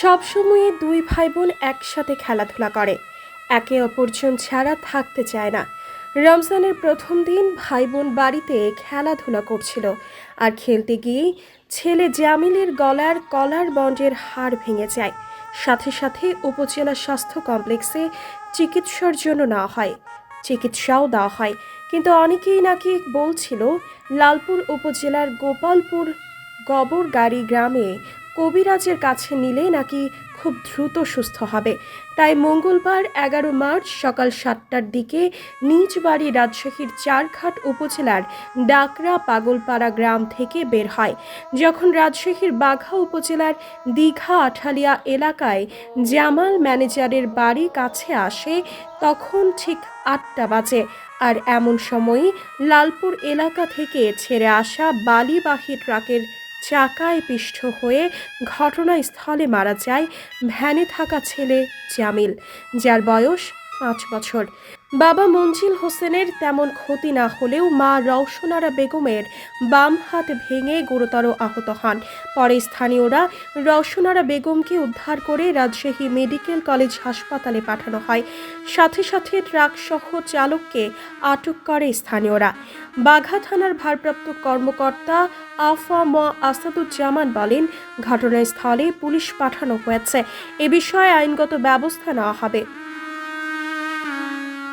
সবসময় দুই ভাই বোন একসাথে খেলাধুলা করে। একে অপরজন ছাড়া থাকতে চায় না। রমজানের প্রথম দিন ভাই বোন বাড়িতে খেলাধুলা করছিল আর খেলতে গিয়েই ছেলে জামিলের গলার কলার বন্ডের হাড় ভেঙে যায়। সাথে সাথে উপজেলা স্বাস্থ্য কমপ্লেক্সে চিকিৎসার জন্য নেওয়া হয়। চিকিৎসাও দেওয়া হয়, কিন্তু অনেকেই নাকি বলছিল লালপুর উপজেলার গোপালপুর গবরগাড়ি গ্রামে কবিরাজের কাছে নিলে নাকি খুব দ্রুত সুস্থ হবে। তাই মঙ্গলবার এগারো মার্চ সকাল সাতটার দিকে নিজ বাড়ি রাজশাহীর চারঘাট উপজেলার ডাকরা পাগলপাড়া গ্রাম থেকে বের হয়। যখন রাজশাহীর বাঘা উপজেলার দীঘা আঠালিয়া এলাকায় জামাল ম্যানেজারের বাড়ি কাছে আসে, তখন ঠিক আটটা বাজে। আর এমন সময়ই লালপুর এলাকা থেকে ছেড়ে আসা বালিবাহী ট্রাকের চাকায় পিষ্ট হয়ে ঘটনাস্থলে মারা যায় ভ্যানে থাকা ছেলে জামিল, যার বয়স পাঁচ বছর। বাবা মঞ্জিল হোসেনের তেমন ক্ষতি না হলেও মা রওশনারা বেগমের বাম হাত ভেঙে গুরুতর আহত হন। পরে স্থানীয়রা রওশনারা বেগমকে উদ্ধার করে রাজশাহী মেডিকেল কলেজ হাসপাতালে পাঠানো হয়। সাথে সাথে ট্রাকসহ চালককে আটক করে স্থানীয়রা। বাঘা থানার ভারপ্রাপ্ত কর্মকর্তা আফা ম আসাদুজ্জামান বলেন, ঘটনাস্থলে পুলিশ পাঠানো হয়েছে। এ বিষয়ে আইনগত ব্যবস্থা নেওয়া হবে।